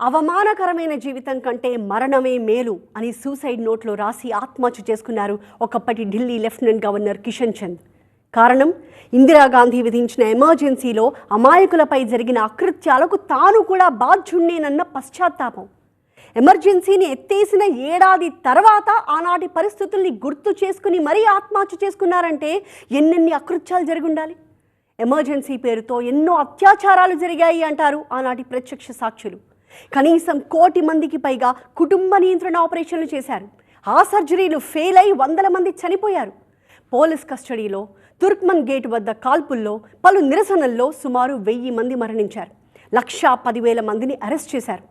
అవమానకరమైన జీవితం కంటే మరణమే మేలు అని సూసైడ్ నోట్లో రాసి ఆత్మహత్య చేసుకున్నారు ఒకప్పటి ఢిల్లీ లెఫ్టినెంట్ గవర్నర్ కిషన్ చంద్. కారణం ఇందిరాగాంధీ విధించిన ఎమర్జెన్సీలో అమాయకులపై జరిగిన అకృత్యాలకు తాను కూడా బాధ్యుణ్ణేనన్న పశ్చాత్తాపం. ఎమర్జెన్సీని ఎత్తేసిన ఏడాది తర్వాత ఆనాటి పరిస్థితుల్ని గుర్తు చేసుకుని మరీ ఆత్మహత్య చేసుకున్నారంటే ఎన్నెన్ని అకృత్యాలు జరిగి ఉండాలి ఎమర్జెన్సీ పేరుతో ఎన్నో అత్యాచారాలు జరిగాయి అంటారు ఆనాటి ప్రత్యక్ష సాక్షులు. కనీసం కోటి మందికి పైగా కుటుంబ నియంత్రణ ఆపరేషన్లు చేశారు. ఆ సర్జరీలు ఫెయిల్ అయి వందల మంది చనిపోయారు. పోలీస్ కస్టడీలో తుర్క్మన్ గేట్ వద్ద కాల్పుల్లో పలు నిరసనల్లో సుమారు వెయ్యి మంది మరణించారు. లక్షా పదివేల మందిని అరెస్ట్ చేశారు.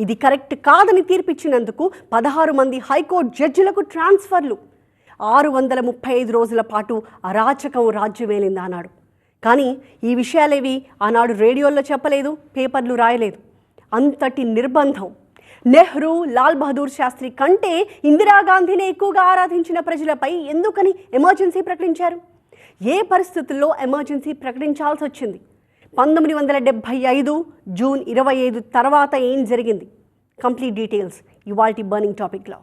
ఇది కరెక్ట్ కాదని తీర్పిచ్చినందుకు పదహారు మంది హైకోర్టు జడ్జిలకు ట్రాన్స్ఫర్లు. ఆరు వందల ముప్పై ఐదు రోజుల పాటు అరాచకం రాజ్యమేలింది అన్నాడు. కానీ ఈ విషయాలేవి ఆనాడు రేడియోల్లో చెప్పలేదు పేపర్లు రాయలేదు. అంతటి నిర్బంధం. నెహ్రూ లాల్ బహదూర్ శాస్త్రి కంటే ఇందిరాగాంధీని ఎక్కువగా ఆరాధించిన ప్రజలపై ఎందుకని ఎమర్జెన్సీ ప్రకటించారు? ఏ పరిస్థితుల్లో ఎమర్జెన్సీ ప్రకటించాల్సి వచ్చింది? పంతొమ్మిది వందల డెబ్భై ఐదు జూన్ ఇరవై ఐదు తర్వాత ఏం జరిగింది? కంప్లీట్ డీటెయిల్స్ ఇవాల్టి బర్నింగ్ టాపిక్లో.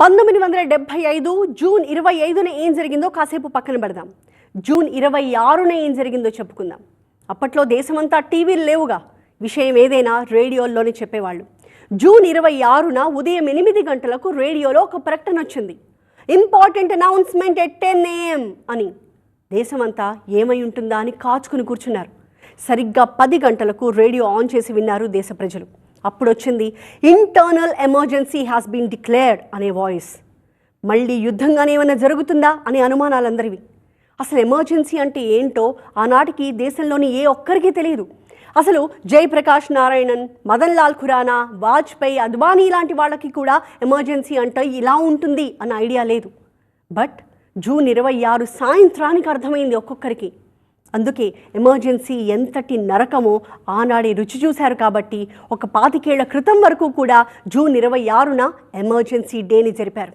పంతొమ్మిది వందల డెబ్బై ఐదు జూన్ ఇరవై ఐదున ఏం జరిగిందో కాసేపు పక్కన పెడదాం. జూన్ ఇరవై ఆరున ఏం జరిగిందో చెప్పుకుందాం. అప్పట్లో దేశమంతా టీవీలు లేవుగా. విషయం ఏదైనా రేడియోల్లోనే చెప్పేవాళ్ళు. జూన్ ఇరవై ఆరున ఉదయం ఎనిమిది గంటలకు రేడియోలో ఒక ప్రకటన వచ్చింది. Important announcement at ten A M అని. దేశమంతా ఏమై ఉంటుందా అని కాచుకుని కూర్చున్నారు. సరిగ్గా పది గంటలకు రేడియో ఆన్ చేసి విన్నారు దేశ ప్రజలు. అప్పుడు వచ్చింది internal emergency has been declared అనే వాయిస్ మళ్ళీ యుద్ధంగానే ఏమైనా జరుగుతుందా అనే అనుమానాలందరివి. అసలు ఎమర్జెన్సీ అంటే ఏంటో ఆనాటికి దేశంలోని ఏ ఒక్కరికి తెలియదు అసలు జయప్రకాష్ నారాయణన్ మదన్ లాల్ ఖురానా వాజ్పేయి అద్వానీ లాంటి వాళ్ళకి కూడా ఎమర్జెన్సీ అంటే ఇలా ఉంటుంది అన్న ఐడియా లేదు. బట్ జూన్ ఇరవై ఆరు సాయంత్రానికి అర్థమైంది ఒక్కొక్కరికి. అందుకే ఎమర్జెన్సీ ఎంతటి నరకమో ఆనాడే రుచి చూశారు కాబట్టి ఒక పాతికేళ్ళ క్రితం వరకు కూడా జూన్ ఇరవై ఆరున ఎమర్జెన్సీ డేని జరిపారు.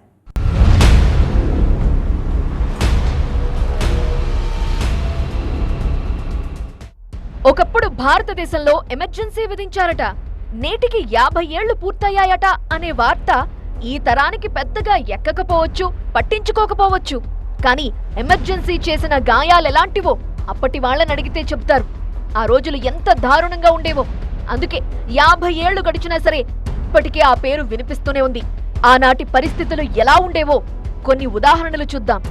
ఒకప్పుడు భారతదేశంలో ఎమర్జెన్సీ విధించారట. నేటికి యాభై ఏళ్ళు పూర్తయ్యాయట అనే వార్త ఈ తరానికి పెద్దగా ఎక్కకపోవచ్చు పట్టించుకోకపోవచ్చు. కానీ ఎమర్జెన్సీ చేసిన గాయాలెలాంటివో అప్పటి వాళ్ళని అడిగితే చెప్తారు. ఆ రోజులు ఎంత దారుణంగా ఉండేవో. అందుకే యాభై ఏళ్ళు గడిచినా సరే ఇప్పటికే ఆ పేరు వినిపిస్తూనే ఉంది. ఆనాటి పరిస్థితులు ఎలా ఉండేవో కొన్ని ఉదాహరణలు చూద్దాం.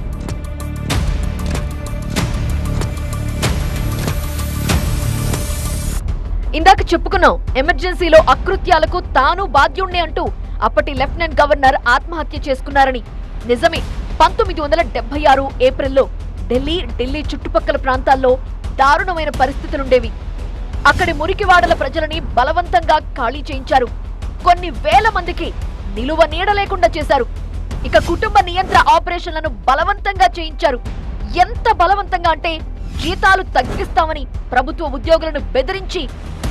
ఇందాక చెప్పుకున్నాం ఎమర్జెన్సీలో అకృత్యాలకు తాను బాధ్యుణ్ణి అంటూ అప్పటి లెఫ్టినెంట్ గవర్నర్ ఆత్మహత్య చేసుకున్నారని. నిజమే పంతొమ్మిది వందల డెబ్బై ఆరు ఏప్రిల్లో ఢిల్లీ ఢిల్లీ చుట్టుపక్కల ప్రాంతాల్లో దారుణమైన పరిస్థితులుండేవి. అక్కడి మురికివాడల ప్రజలని బలవంతంగా ఖాళీ చేయించారు. కొన్ని వేల మందికి నిలువ నీడ లేకుండా చేశారు. ఇక కుటుంబ నియంత్రణ ఆపరేషన్లను బలవంతంగా చేయించారు. ఎంత బలవంతంగా అంటే జీతాలు తగ్గిస్తామని ప్రభుత్వ ఉద్యోగులను బెదిరించి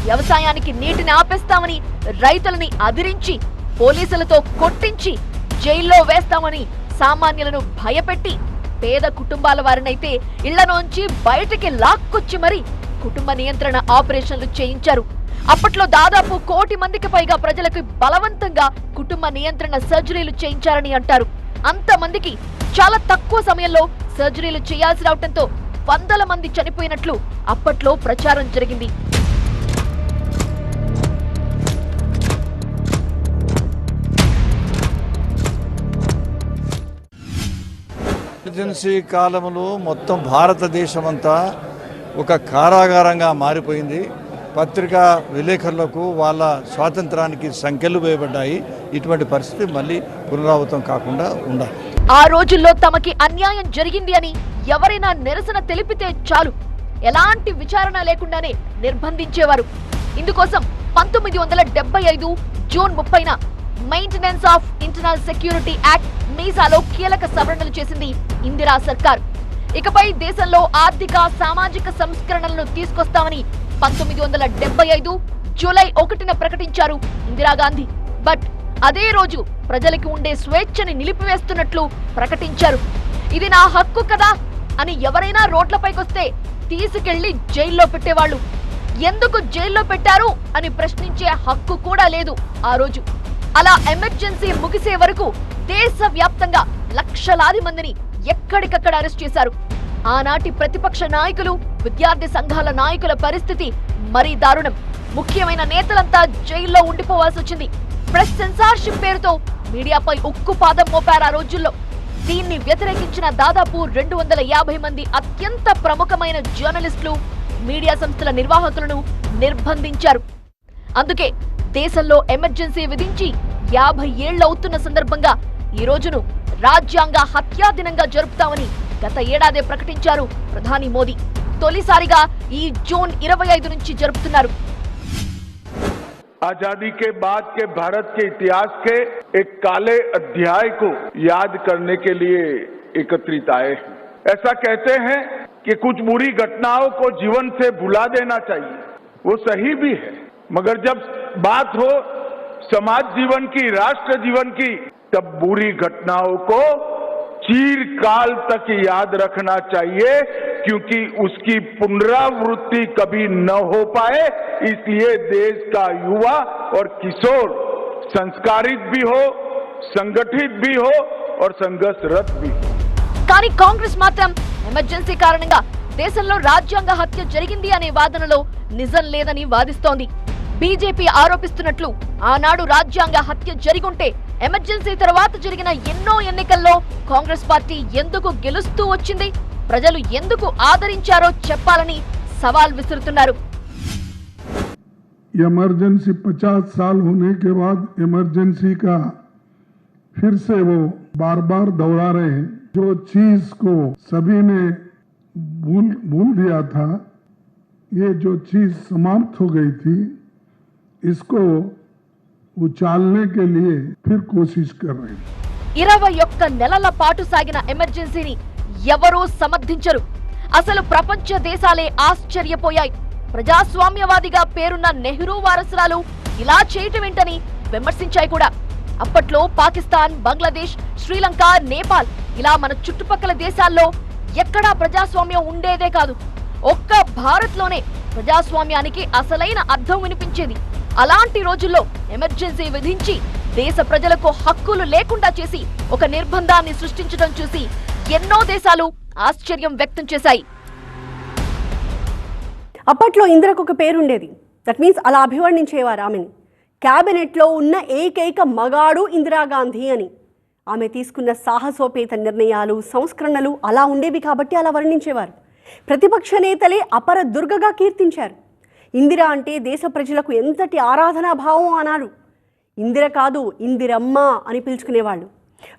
వ్యవసాయానికి నీటిని ఆపేస్తామని రైతులని అదిరించి పోలీసులతో కొట్టించి జైల్లో వేస్తామని సామాన్యులను భయపెట్టి పేద కుటుంబాల వారినైతే ఇళ్ళలోంచి బయటికి లాక్కొచ్చి మరి కుటుంబ నియంత్రణ ఆపరేషన్లు చేయించారు. అప్పట్లో దాదాపు కోటి మందికి పైగా ప్రజలకు బలవంతంగా కుటుంబ నియంత్రణ సర్జరీలు చేయించారని అంటారు. అంతమందికి చాలా తక్కువ సమయంలో సర్జరీలు చేయాల్సి రావటంతో వందల మంది చనిపోయినట్లు అప్పట్లో ప్రచారం జరిగింది. ఎమర్జెన్సీ కాలంలో మొత్తం భారతదేశం అంతా ఒక కారాగారంగా మారిపోయింది. పత్రికా విలేకరులకు వాళ్ళ స్వాతంత్రానికి సంఖ్యలు వేయబడ్డాయి. ఇటువంటి పరిస్థితి మళ్ళీ పునరావృతం కాకుండా ఉండాలి. ఆ రోజుల్లో తమకి అన్యాయం జరిగింది అని ఎవరైనా నిరసన తెలిపితే చాలు. ఎలాంటి విచారణ లేకుండానే నిర్బంధించేవారు. ఇందుకోసం పంతొమ్మిది వందల డెబ్బై ఐదు జూన్ ముప్పైన maintenance of internal security act మీసాలో కీలక సవరణలు చేసింది ఇందిరా సర్కార్. ఇకపై దేశంలో ఆర్థిక సామాజిక సంస్కరణలను తీసుకొస్తామని పంతొమ్మిది వందల డెబ్బై ఐదు జూలై ఒకటిన ప్రకటించారు ఇందిరాగాంధీ బట్ అదే రోజు ప్రజలకి ఉండే స్వేచ్ఛని నిలిపివేస్తున్నట్లు ప్రకటించారు. ఇది నా హక్కు కదా అని ఎవరైనా రోడ్లపైకొస్తే తీసుకెళ్ళి జైల్లో పెట్టేవాళ్ళు. ఎందుకు జైల్లో పెట్టారు అని ప్రశ్నించే హక్కు కూడా లేదు ఆ రోజు. అలా ఎమర్జెన్సీ ముగిసే వరకు దేశవ్యాప్తంగా లక్షలాది మందిని ఎక్కడికక్కడ అరెస్ట్ చేశారు. ఆనాటి ప్రతిపక్ష నాయకులు విద్యార్థి సంఘాల నాయకుల పరిస్థితి మరీ దారుణం. ముఖ్యమైన నేతలంతా జైల్లో ఉండిపోవాల్సి వచ్చింది. ప్రెస్ సెన్సార్షిప్ పేరుతో మీడియాపై ఉక్కు పాదం మోపారు ఆ రోజుల్లో. దీన్ని వ్యతిరేకించిన దాదాపు రెండు వందల యాభై మంది అత్యంత ప్రముఖమైన జర్నలిస్టులు మీడియా సంస్థల నిర్వాహకులను నిర్బంధించారు. అందుకే దేశంలో ఎమర్జెన్సీ విధించి యాభై ఏళ్లవుతున్న సందర్భంగా ఈ రోజును రాజ్యాంగ హత్యా దినంగా జరుపుతామని గత ఏడాదే ప్రకటించారు ప్రధాని మోదీ తొలిసారిగా ఈ జూన్ ఇరవై ఐదు నుంచి జరుపుతున్నారు आजादी के बाद के भारत के इतिहास के एक काले अध्याय को याद करने के लिए एकत्रित आए हैं ऐसा कहते हैं कि कुछ बुरी घटनाओं को जीवन से भुला देना चाहिए वो सही भी है मगर जब बात हो समाज जीवन की राष्ट्र जीवन की तब बुरी घटनाओं को चीरकाल तक याद रखना चाहिए क्योंकि उसकी पुनरावृत्ति कभी न हो पाए इसलिए देश का युवा और किशोर संस्कारित भी हो संगठित भी हो और संघर्षरत भी हो కానీ కాంగ్రెస్ మాత్రం ఎమర్జెన్సీ కారణంగా దేశంలో రాజ్యాంగ హత్య జరిగింది అనే వాదనలో నిజం లేదని వాదిస్తోంది బీజేపీ ఆరోపిస్తున్నట్లు ఆనాడు రాజ్యాంగ హత్య జరిగుంటే ఎమర్జెన్సీ తర్వాత జరిగిన ఎన్నో ఎన్నికల్లో కాంగ్రెస్ పార్టీ ఎందుకు గెలుస్తూ వచ్చింది ప్రజలు ఎందుకు ఆదరించారో చెప్పాలని సవాల్ విసురుతున్నారు इमरजेंसी 50 साल होने के बाद इमरजेंसी का फिर से वो बार बार दोहरा रहे हैं जो चीज को सभी ने भूल भूल दिया था ये जो चीज समाप्त हो गई थी इसको उछालने के लिए फिर कोशिश कर रहे हैं ఇరవై ఒక్క నెలల పాటు సాగిన ఎమర్జెన్సీని ఎవరూ సమర్థించరు అసలు ప్రపంచ దేశాలే ఆశ్చర్యపోయాయి ప్రజాస్వామ్యవాదిగా పేరున్న నెహ్రూ వారసురాలు ఇలా చేయటమేంటని విమర్శించాయి కూడా అప్పట్లో పాకిస్తాన్ బంగ్లాదేశ్ శ్రీలంక నేపాల్ ఇలా మన చుట్టుపక్కల దేశాల్లో ఎక్కడా ప్రజాస్వామ్యం ఉండేదే కాదు ఒక్క భారత్ లోనే ప్రజాస్వామ్యానికి అసలైన అర్థం వినిపించేది అలాంటి రోజుల్లో ఎమర్జెన్సీ విధించి దేశ ప్రజలకు హక్కులు లేకుండా చేసి ఒక నిర్బంధాన్ని సృష్టించడం చూసి ఎన్నో దేశాలు ఆశ్చర్యం వ్యక్తం చేశాయి. అప్పట్లో ఇందిరకు ఒక పేరుండేది. దట్ మీన్స్ అలా అభివర్ణించేవారు ఆమెని. క్యాబినెట్లో ఉన్న ఏకైక మగాడు ఇందిరాగాంధీ అని. ఆమె తీసుకున్న సాహసోపేత నిర్ణయాలు సంస్కరణలు అలా ఉండేవి కాబట్టి అలా వర్ణించేవారు. ప్రతిపక్ష నేతలే అపర దుర్గగా కీర్తించారు. ఇందిర అంటే దేశ ప్రజలకు ఎంతటి ఆరాధనా భావం అన్నారు ఇందిర కాదు ఇందిరమ్మ అని పిలుచుకునేవాళ్ళు.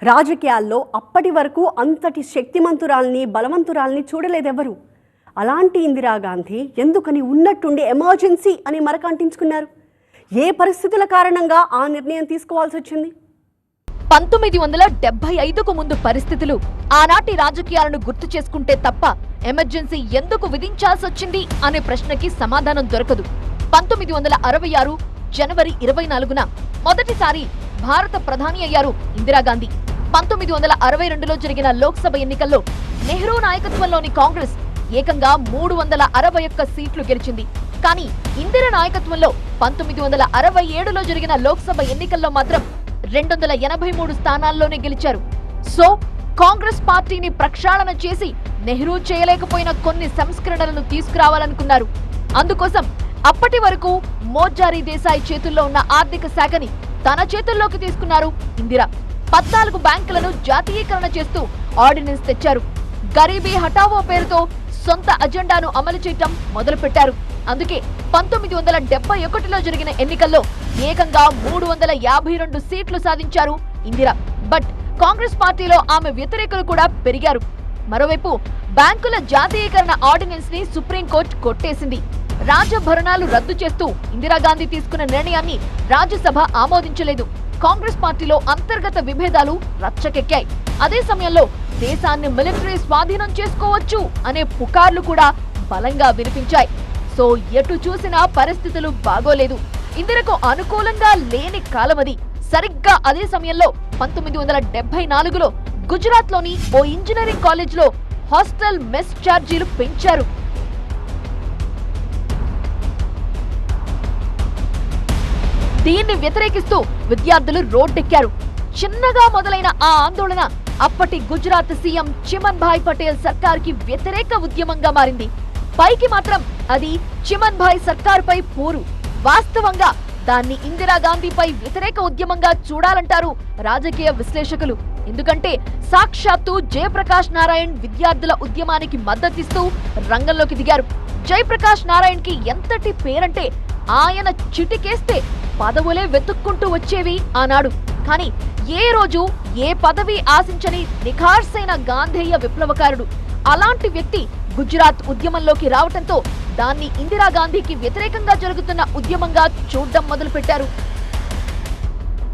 రాజకీయాల్లో అప్పటి వరకు అంతటి శక్తిమంతురాల్ని బలవంతురాల్ని చూడలేదెవరు? అలాంటి ఇందిరాగాంధీ ఎందుకని ఉన్నట్టుండి ఎమర్జెన్సీ అని మరక అంటించుకున్నారు ఏ పరిస్థితుల కారణంగా ఆ నిర్ణయం తీసుకోవాల్సి వచ్చింది పంతొమ్మిది వందల డెబ్బై ఐదుకు ముందు పరిస్థితులు. ఆనాటి రాజకీయాలను గుర్తు చేసుకుంటే తప్ప ఎమర్జెన్సీ ఎందుకు విధించాల్సి వచ్చింది అనే ప్రశ్నకి సమాధానం దొరకదు. పంతొమ్మిది వందల అరవై ఆరు జనవరి ఇరవై నాలుగున మొదటిసారి భారత ప్రధాని అయ్యారు ఇందిరాగాంధీ. పంతొమ్మిది వందల అరవై రెండులో జరిగిన లోక్సభ ఎన్నికల్లో నెహ్రూ నాయకత్వంలోని కాంగ్రెస్ ఏకంగా మూడు వందల అరవై ఒక్క సీట్లు గెలిచింది. కానీ ఇందిర నాయకత్వంలో పంతొమ్మిది వందల అరవై ఏడులో జరిగిన లోక్సభ ఎన్నికల్లో మాత్రం రెండు వందల ఎనభై మూడు స్థానాల్లోనే గెలిచారు. సో కాంగ్రెస్ పార్టీని ప్రక్షాళన చేసి నెహ్రూ చేయలేకపోయిన కొన్ని సంస్కరణలను తీసుకురావాలనుకున్నారు. అందుకోసం అప్పటి వరకు మోర్జారీ దేశాయ్ చేతుల్లో ఉన్న ఆర్థిక శాఖని తన చేతుల్లోకి తీసుకున్నారు ఇందిరా. పద్నాలుగు బ్యాంకులను జాతీయీకరణ చేస్తూ ఆర్డినెన్స్ తెచ్చారు. గరీబీ హఠావో పేరుతో సొంత అజెండాను అమలు చేయటం మొదలుపెట్టారు. అందుకే పంతొమ్మిది వందల డెబ్బై ఒకటిలో జరిగిన ఎన్నికల్లో ఏకంగా మూడు వందల యాభై రెండు సీట్లు సాధించారు ఇందిరా. బట్ కాంగ్రెస్ పార్టీలో ఆమె వ్యతిరేకులు కూడా పెరిగారు. మరోవైపు బ్యాంకుల జాతీయకరణ ఆర్డినెన్స్ని సుప్రీంకోర్టు కొట్టేసింది. రాజభరణాలు రద్దు చేస్తూ ఇందిరాగాంధీ తీసుకున్న నిర్ణయాన్ని రాజ్యసభ ఆమోదించలేదు. కాంగ్రెస్ పార్టీలో అంతర్గత విభేదాలు రచ్చకెక్కాయి. అదే సమయంలో దేశాన్ని మిలిటరీ స్వాధీనం చేసుకోవచ్చు అనే పుకార్లు కూడా బలంగా వినిపించాయి. సో ఎటు చూసినా పరిస్థితులు బాగోలేదు. ఇందిరకు అనుకూలంగా లేని కాలమది సరిగ్గా అదే సమయంలో పంతొమ్మిది వందల డెబ్బై నాలుగులో గుజరాత్లోని ఓ ఇంజనీరింగ్ కాలేజ్లో హాస్టల్ మెస్ ఛార్జీలు పెంచారు. దీన్ని వ్యతిరేకిస్తూ విద్యార్థులు రోడ్డెక్కారు. చిన్నగా మొదలైన ఆ ఆందోళన అప్పటి గుజరాత్ సీఎం చిమన్ భాయ్ పటేల్ సర్కార్కి వ్యతిరేక ఉద్యమంగా మారింది. పైకి మాత్రం అది చిమన్ భాయ్ సర్కార్ పై పోరు. వాస్తవంగా దాన్ని ఇందిరాగాంధీపై వ్యతిరేక ఉద్యమంగా చూడాలంటారు రాజకీయ విశ్లేషకులు. ఎందుకంటే సాక్షాత్తు జయప్రకాష్ నారాయణ్ విద్యార్థుల ఉద్యమానికి మద్దతిస్తూ రంగంలోకి దిగారు. జయప్రకాష్ నారాయణ్కి ఎంతటి పేరంటే ఆయన చిటికేస్తే పదవులే వెతుక్కుంటూ వచ్చేవి ఆనాడు. కానీ ఏ రోజు ఏ పదవి ఆశించని నిఖార్సైన గాంధేయ విప్లవకారుడు. అలాంటి వ్యక్తి గుజరాత్ ఉద్యమంలోకి రావటంతో దాన్ని ఇందిరాగాంధీకి వ్యతిరేకంగా జరుగుతున్న ఉద్యమంగా చూడడం మొదలుపెట్టారు.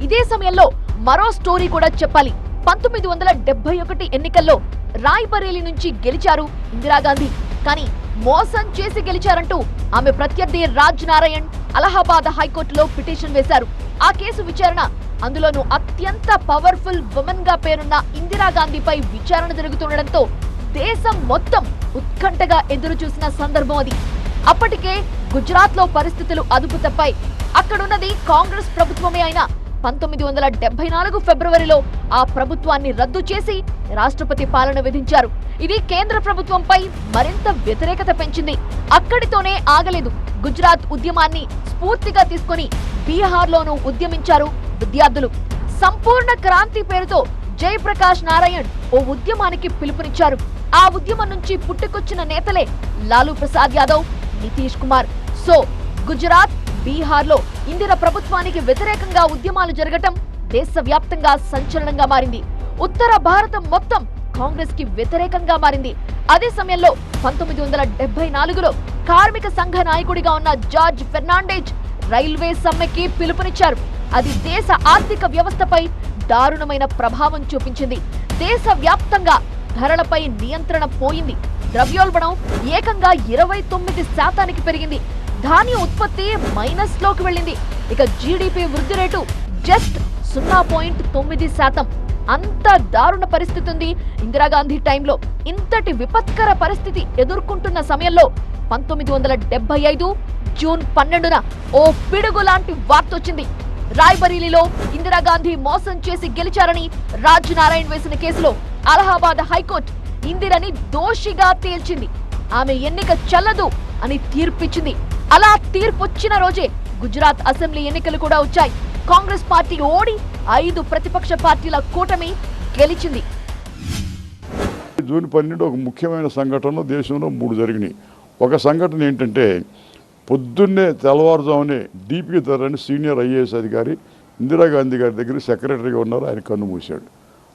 ఇదే సమయంలో మరో స్టోరీ కూడా చెప్పాలి. పంతొమ్మిది వందల డెబ్బై ఒకటి ఎన్నికల్లో రాయ్బరేలీ నుంచి గెలిచారు ఇందిరాగాంధీ కానీ మోసం చేసి గెలిచారంటూ ఆమె ప్రత్యర్థి రాజ్ నారాయణ్ అలహాబాద్ హైకోర్టులో పిటిషన్ వేశారు. ఆ కేసు విచారణ అందులోనూ అత్యంత పవర్ఫుల్ ఉమెన్గా పేరున్న ఇందిరాగాంధీపై విచారణ జరుగుతుండటంతో దేశం మొత్తం ఉత్కంఠగా ఎదురు చూసిన సందర్భం అది. అప్పటికే గుజరాత్లో పరిస్థితులు అదుపు తప్పాయి అక్కడున్నది కాంగ్రెస్ ప్రభుత్వమే అయినా పంతొమ్మిది వందల డెబ్బై నాలుగు ఫిబ్రవరిలో ఆ ప్రభుత్వాన్ని రద్దు చేసి రాష్ట్రపతి పాలన విధించారు. ఇది కేంద్ర ప్రభుత్వంపై మరింత వ్యతిరేకత పెంచింది. అక్కడితోనే ఆగలేదు. గుజరాత్ ఉద్యమాన్ని స్ఫూర్తిగా తీసుకొని బీహార్లోనూ ఉద్యమించారు విద్యార్థులు. సంపూర్ణ క్రాంతి పేరుతో జయప్రకాష్ నారాయణ్ ఓ ఉద్యమానికి పిలుపునిచ్చారు. ఆ ఉద్యమం నుంచి పుట్టుకొచ్చిన నేతలే లాలూ ప్రసాద్ యాదవ్ నితీష్ కుమార్. సో గుజరాత్ బీహార్లో ఇందిర ప్రభుత్వానికి వ్యతిరేకంగా ఉద్యమాలు జరగటం దేశవ్యాప్తంగా సంచలనంగా మారింది. ఉత్తర భారతం మొత్తం కాంగ్రెస్కి వ్యతిరేకంగా మారింది. అదే సమయంలో పంతొమ్మిది వందల డెబ్బై నాలుగులో కార్మిక సంఘ నాయకుడిగా ఉన్న జార్జ్ ఫెర్నాండేజ్ రైల్వే సమ్మెకి పిలుపునిచ్చారు. అది దేశ ఆర్థిక వ్యవస్థపై దారుణమైన ప్రభావం చూపించింది. దేశవ్యాప్తంగా ధరలపై నియంత్రణ పోయింది. ద్రవ్యోల్బణం ఏకంగా ఇరవై తొమ్మిది శాతానికి పెరిగింది. ధాన్య ఉత్పత్తి మైనస్లోకి వెళ్ళింది. ఇక జీడిపి వృద్ధి రేటు జస్ట్ సున్నా పాయింట్ తొమ్మిది శాతం. అంత దారుణ పరిస్థితి ఉంది ఇందిరాగాంధీ టైంలో. ఇంతటి విపత్కర పరిస్థితి ఎదుర్కొంటున్న సమయంలో పంతొమ్మిది వందల డెబ్బై ఐదు జూన్ పన్నెండున ఓ పిడుగు లాంటి వార్త వచ్చింది. రాయ్బరీలీలో ఇందిరాగాంధీ మోసం చేసి గెలిచారని రాజ్ నారాయణ్ వేసిన కేసులో అలహాబాద్ హైకోర్టు ఇందిరని దోషిగా తేల్చింది. ఆమె ఎన్నిక చల్లదు అని తీర్పిచ్చింది. అలా తీర్పు వచ్చిన రోజే గుజరాత్ అసెంబ్లీ ఎన్నికలు కూడా వచ్చాయి. కాంగ్రెస్ పార్టీ ఓడి ఐదు ప్రతిపక్ష పార్టీల కూటమి గెలిచింది. జూన్ పన్నెండు ఒక ముఖ్యమైన సంఘటనలు దేశంలో మూడు జరిగినాయి. ఒక సంఘటన ఏంటంటే పొద్దున్నే తెల్లవారుజామునే డీపీ ధరని సీనియర్ ఐఏఎస్ అధికారి ఇందిరాగాంధీ గారి దగ్గర సెక్రటరీగా ఉన్నారు ఆయన కన్ను మూశాడు.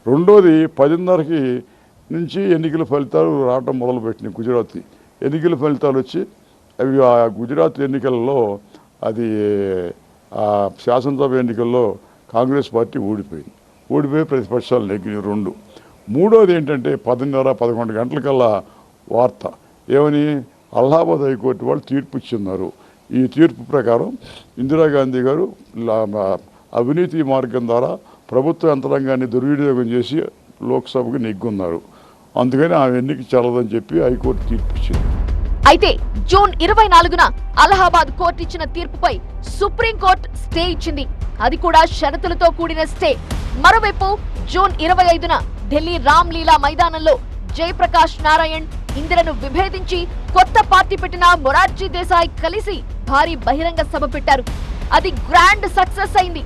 రెండోది పదిన్నరకి నుంచి ఎన్నికల ఫలితాలు రావటం మొదలుపెట్టినాయి గుజరాత్ ఎన్నికల ఫలితాలు వచ్చి అవి ఆ గుజరాత్ ఎన్నికల్లో అది శాసనసభ ఎన్నికల్లో కాంగ్రెస్ పార్టీ ఓడిపోయింది. ఓడిపోయి ప్రతిపక్షాలు నెగ్గినాయి రెండు. మూడోది ఏంటంటే పదిన్నర పదకొండు గంటలకల్లా వార్త. ఏమని? అలహాబాద్ హైకోర్టు వాళ్ళు తీర్పు ఇచ్చిన్నారు. ఈ తీర్పు ప్రకారం ఇందిరాగాంధీ గారు అవినీతి మార్గం ద్వారా ప్రభుత్వ యంత్రాంగాన్ని దుర్వినియోగం చేసి లోక్సభకు నెగ్గున్నారు. అందుకని ఆమె ఎన్నిక చెల్లదని చెప్పి హైకోర్టు తీర్పు ఇచ్చింది. అయితే జూన్ ఇరవై నాలుగున అలహాబాద్ కోర్టు ఇచ్చిన తీర్పుపై సుప్రీంకోర్టు స్టే ఇచ్చింది. అది కూడా షరతులతో కూడిన స్టే. మరోవైపు జూన్ ఇరవై ఐదున ఢిల్లీ రామ్ లీలా మైదానంలో జయప్రకాష్ నారాయణ్ ఇందిరను విభేదించి కొత్త పార్టీ పెట్టిన మొరార్జీ దేశాయ్ కలిసి భారీ బహిరంగ సభ పెట్టారు. అది గ్రాండ్ సక్సెస్ అయింది.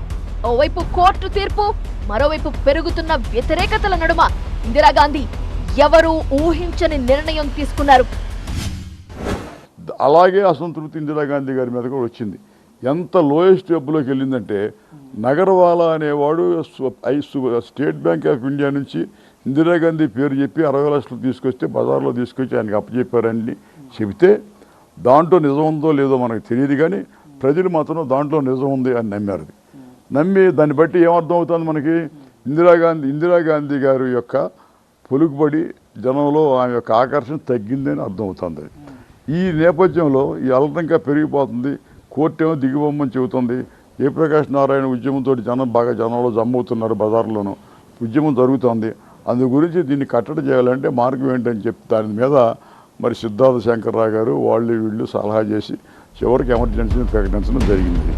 ఓవైపు కోర్టు తీర్పు మరోవైపు పెరుగుతున్న వ్యతిరేకతల నడుమ ఇందిరాగాంధీ ఎవరూ ఊహించని నిర్ణయం తీసుకున్నారు. అలాగే అసంతృప్తి ఇందిరాగాంధీ గారి మీద కూడా వచ్చింది. ఎంత లోయెస్ట్ వెబ్లోకి వెళ్ళిందంటే నగరవాలా అనేవాడు ఐ సు- స్టేట్ బ్యాంక్ ఆఫ్ ఇండియా నుంచి ఇందిరాగాంధీ పేరు చెప్పి అరవై లక్షలు తీసుకొస్తే బజార్లో తీసుకొచ్చి ఆయనకి అప్పచెప్పారని చెబితే దాంట్లో నిజం ఉందో లేదో మనకు తెలియదు కానీ ప్రజలు మాత్రం దాంట్లో నిజం ఉంది అని నమ్మారు. అది. నమ్మి దాన్ని బట్టి ఏమర్థం అవుతుంది మనకి ఇందిరాగాంధీ ఇందిరాగాంధీ గారి యొక్క పొలుగుబడి జనంలో ఆమె యొక్క ఆకర్షణ తగ్గిందని అర్థమవుతుంది. ఈ నేపథ్యంలో ఈ అలటంగా పెరిగిపోతుంది. కోర్టు ఏమో దిగిపోమని చెబుతుంది. జయప్రకాష్ నారాయణ ఉద్యమంతో జనం బాగా జనంలో జమ్మవుతున్నారు బజార్లోనూ. ఉద్యమం జరుగుతోంది. అందు గురించి దీన్ని కట్టడి చేయాలంటే మార్గం ఏంటని చెప్పి దాని మీద మరి సిద్ధార్థ శంకర్రావు గారు వాళ్ళు వీళ్ళు సలహా చేసి చివరికి ఎమర్జెన్సీని ప్రకటించడం జరిగింది.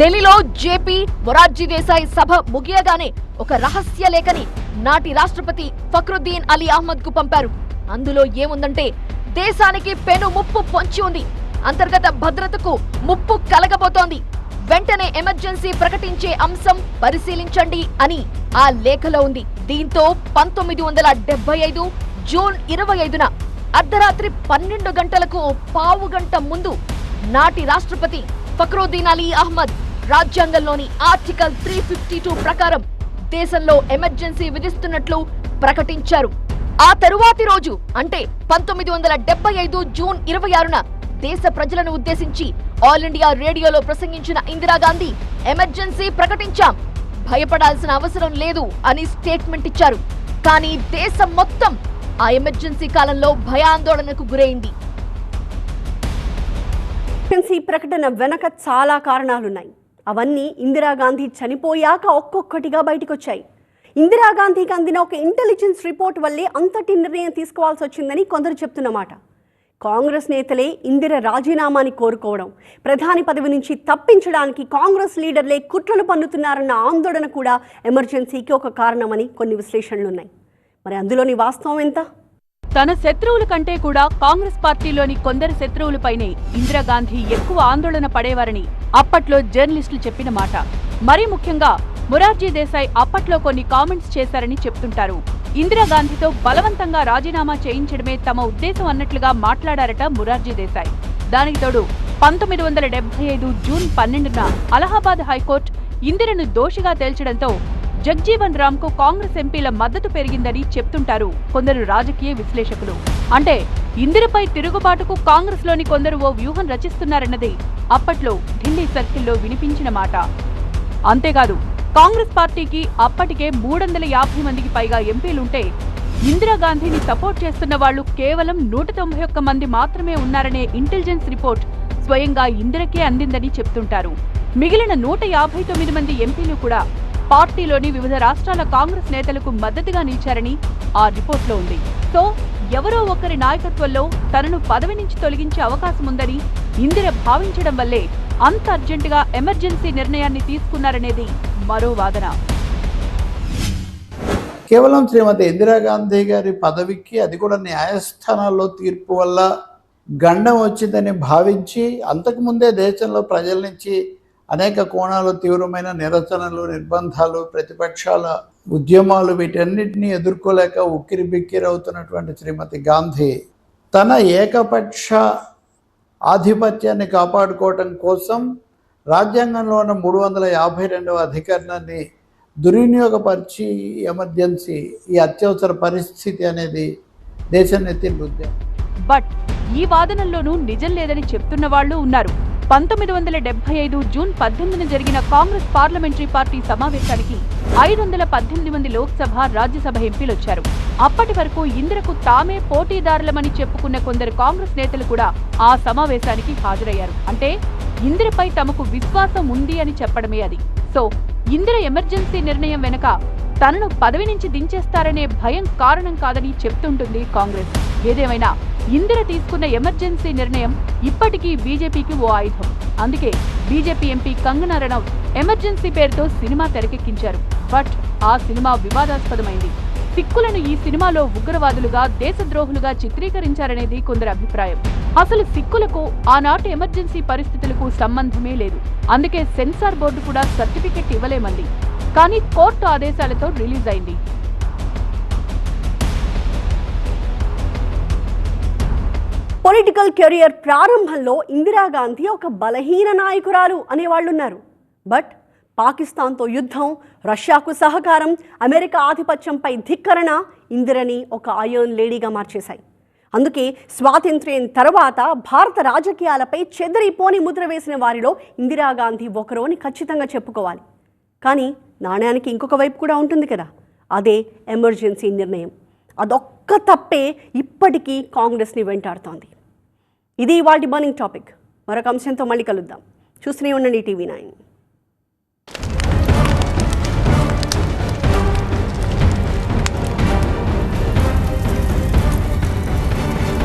ఢిల్లీలో జేపీ మొరార్జీ దేశాయ్ సభ ముగియగానే ఒక రహస్య లేఖని నాటి రాష్ట్రపతి ఫక్రుద్దీన్ అలీ అహ్మద్కు పంపారు. అందులో ఏముందంటే దేశానికి పెను ముప్పు పొంచి ఉంది. అంతర్గత భద్రతకు ముప్పు కలగబోతోంది. వెంటనే ఎమర్జెన్సీ ప్రకటించే అంశం పరిశీలించండి అని ఆ లేఖలో ఉంది. దీంతో పంతొమ్మిది వందల డెబ్బై ఐదు జూన్ ఇరవై ఐదున అర్ధరాత్రి పన్నెండు గంటలకు పావు గంట ముందు నాటి రాష్ట్రపతి ఫక్రుద్దీన్ అలీ అహ్మద్ రాజ్యాంగంలోని ఆర్టికల్ త్రీ ఫిఫ్టీ టూ ప్రకారం దేశంలో ఎమర్జెన్సీ విధిస్తున్నట్లు ప్రకటించారు. ఆ తరువాతి రోజు అంటే పంతొమ్మిది వందల డెబ్బై ఐదు జూన్ ఇరవై ఆరున దేశ ప్రజలను ఉద్దేశించి ఆల్ ఇండియా రేడియోలో ప్రసంగించిన ఇందిరాగాంధీ ఎమర్జెన్సీ ప్రకటించాం. భయపడాల్సిన అవసరం లేదు అని స్టేట్మెంట్ ఇచ్చారు. కానీ దేశం మొత్తం ఆ ఎమర్జెన్సీ కాలంలో భయాందోళనకు గురైంది. ఎమర్జెన్సీ ప్రకటన వెనక చాలా కారణాలున్నాయి. అవన్నీ ఇందిరాగాంధీ చనిపోయాక ఒక్కొక్కటిగా బయటకొచ్చాయి. ఇందిరాగాంధీకి అందిన ఒక ఇంటెలిజెన్స్ రిపోర్ట్ వల్లే అంతటి నిర్ణయం తీసుకోవాల్సి వచ్చిందని కొందరు చెప్తున్నమాట. కాంగ్రెస్ నేతలే ఇందిర రాజీనామాని కోరుకోవడం ప్రధాని పదవి నుంచి తప్పించడానికి కాంగ్రెస్ లీడర్లే కుట్రలు పన్నుతున్నారన్న ఆందోళన కూడా ఎమర్జెన్సీకి ఒక కారణమని కొన్ని విశ్లేషణలున్నాయి. మరి అందులోని వాస్తవం ఎంత? తన శత్రువుల కంటే కూడా కాంగ్రెస్ పార్టీలోని కొందరు శత్రువులపైనే ఇందిరాగాంధీ ఎక్కువ ఆందోళన పడేవారని అప్పట్లో జర్నలిస్టులు చెప్పిన మాట. మరీ ముఖ్యంగా మొరార్జీ దేశాయ్ అప్పట్లో కొన్ని కామెంట్స్ చేశారని చెప్తుంటారు. ఇందిరాగాంధీతో బలవంతంగా రాజీనామా చేయించడమే తమ ఉద్దేశం అన్నట్లుగా మాట్లాడారట మొరార్జీ దేశాయ్. దానికి తోడు పంతొమ్మిది వందల డెబ్బై ఐదు జూన్ పన్నెండున అలహాబాద్ హైకోర్టు ఇందిరను దోషిగా తేల్చడంతో జగ్జీవన్ రామ్కు కాంగ్రెస్ ఎంపీల మద్దతు పెరిగిందని చెప్తుంటారు కొందరు రాజకీయ విశ్లేషకులు. అంటే ఇందిరపై తిరుగుబాటుకు కాంగ్రెస్లోని కొందరు ఓ వ్యూహం రచిస్తున్నారన్నది అప్పట్లో ఢిల్లీ సర్కిల్లో వినిపించిన మాట. అంతేకాదు కాంగ్రెస్ పార్టీకి అప్పటికే మూడొందల యాభై మందికి పైగా ఎంపీలుంటే ఇందిరాగాంధీని సపోర్ట్ చేస్తున్న వాళ్ళు కేవలం నూట తొంభై ఒక్క మంది మాత్రమే ఉన్నారనే ఇంటెలిజెన్స్ రిపోర్ట్ స్వయంగా ఇందిరకే అందిందని చెప్తుంటారు. మిగిలిన నూట యాభై తొమ్మిది మంది ఎంపీలు కూడా పార్టీలోని వివిధ రాష్ట్రాల కాంగ్రెస్ నేతలకు మద్దతుగా నిలిచారని ఆ రిపోర్ట్లో ఉంది. సో ఎవరో ఒకరి నాయకత్వంలో తనను పదవి నుంచి తొలగించే అవకాశం ఉందని ఇందిర భావించడం వల్లే అంత అర్జెంటుగా ఎమర్జెన్సీ నిర్ణయాన్ని తీసుకున్నారనేది మరో వాదన. కేవలం శ్రీమతి ఇందిరాగాంధీ గారి పదవికి అది కూడా న్యాయస్థానాల్లో తీర్పు వల్ల గండం వచ్చిందని భావించి అంతకుముందే దేశంలో ప్రజల నుంచి అనేక కోణాలు తీవ్రమైన నిరసనలు నిర్బంధాలు ప్రతిపక్షాల ఉద్యమాలు వీటన్నిటిని ఎదుర్కోలేక ఉక్కిరి బిక్కిరవుతున్నటువంటి శ్రీమతి గాంధీ తన ఏకపక్ష ఆధిపత్యాన్ని కాపాడుకోవటం కోసం రాజ్యాంగంలో ఉన్న మూడు వందల యాభై రెండవ అధికరణాన్ని దుర్వినియోగపరిచి ఎమర్జెన్సీ ఈ అత్యవసర పరిస్థితి అనేది దేశం నెత్తిన బట్ ఈ వాదనల్లోనూ నిజం లేదని చెప్తున్న వాళ్ళు ఉన్నారు. పంతొమ్మిది వందల డెబ్బై ఐదు జూన్ పద్దెనిమిదిన జరిగిన కాంగ్రెస్ పార్లమెంటరీ పార్టీ సమావేశానికి ఐదు వందల పద్దెనిమిది మంది లోక్సభ రాజ్యసభ ఎంపీలు వచ్చారు అప్పటి వరకు ఇందిరకు తామే పోటీదారులమని చెప్పుకున్న కొందరు కాంగ్రెస్ నేతలు కూడా ఆ సమావేశానికి హాజరయ్యారు. అంటే ఇందిరపై తమకు విశ్వాసం ఉంది అని చెప్పడమే అది. సో ఇందిర ఎమర్జెన్సీ నిర్ణయం వెనుక తనను పదవి నుంచి దించేస్తారనే భయం కారణం కాదని చెప్తుంటుంది కాంగ్రెస్. ఏదేమైనా ఇందిర తీసుకున్న ఎమర్జెన్సీ నిర్ణయం ఇప్పటికీ బీజేపీకి ఓ ఆయుధం. అందుకే BJP MP Kangana Ranaut emergency పేరుతో సినిమా తెరకెక్కించారు. బట్ ఆ సినిమా వివాదాస్పదమైంది. సిక్కులను ఈ సినిమాలో ఉగ్రవాదులుగా దేశద్రోహులుగా చిత్రీకరించారనేది కొందరి అభిప్రాయం. అసలు సిక్కులకు ఆనాటి ఎమర్జెన్సీ పరిస్థితులకు సంబంధమే లేదు. అందుకే సెన్సార్ బోర్డు కూడా సర్టిఫికెట్ ఇవ్వలేమంది. కానీ కోర్టు ఆదేశాలతో రిలీజ్ అయింది. పొలిటికల్ కెరియర్ ప్రారంభంలో ఇందిరాగాంధీ ఒక బలహీన నాయకురాలు అనేవాళ్ళున్నారు. బట్ పాకిస్తాన్తో యుద్ధం రష్యాకు సహకారం అమెరికా ఆధిపత్యంపై ధిక్కరణ ఇందిరని ఒక అయోన్ లేడీగా మార్చేశాయి. అందుకే స్వాతంత్ర్యం తర్వాత భారత రాజకీయాలపై చెదరిపోని ముద్ర వేసిన వారిలో ఇందిరాగాంధీ ఒకరు అని ఖచ్చితంగా చెప్పుకోవాలి. కానీ నాణ్యానికి ఇంకొక వైపు కూడా ఉంటుంది కదా. అదే ఎమర్జెన్సీ నిర్ణయం. అదొక్క తప్పే ఇప్పటికీ కాంగ్రెస్ని వెంటాడుతోంది. ఇది వాటి బర్నింగ్ టాపిక్. మరొక అంశంతో మళ్ళీ కలుద్దాం. చూస్తూనే ఉండండి టీవీ నైన్.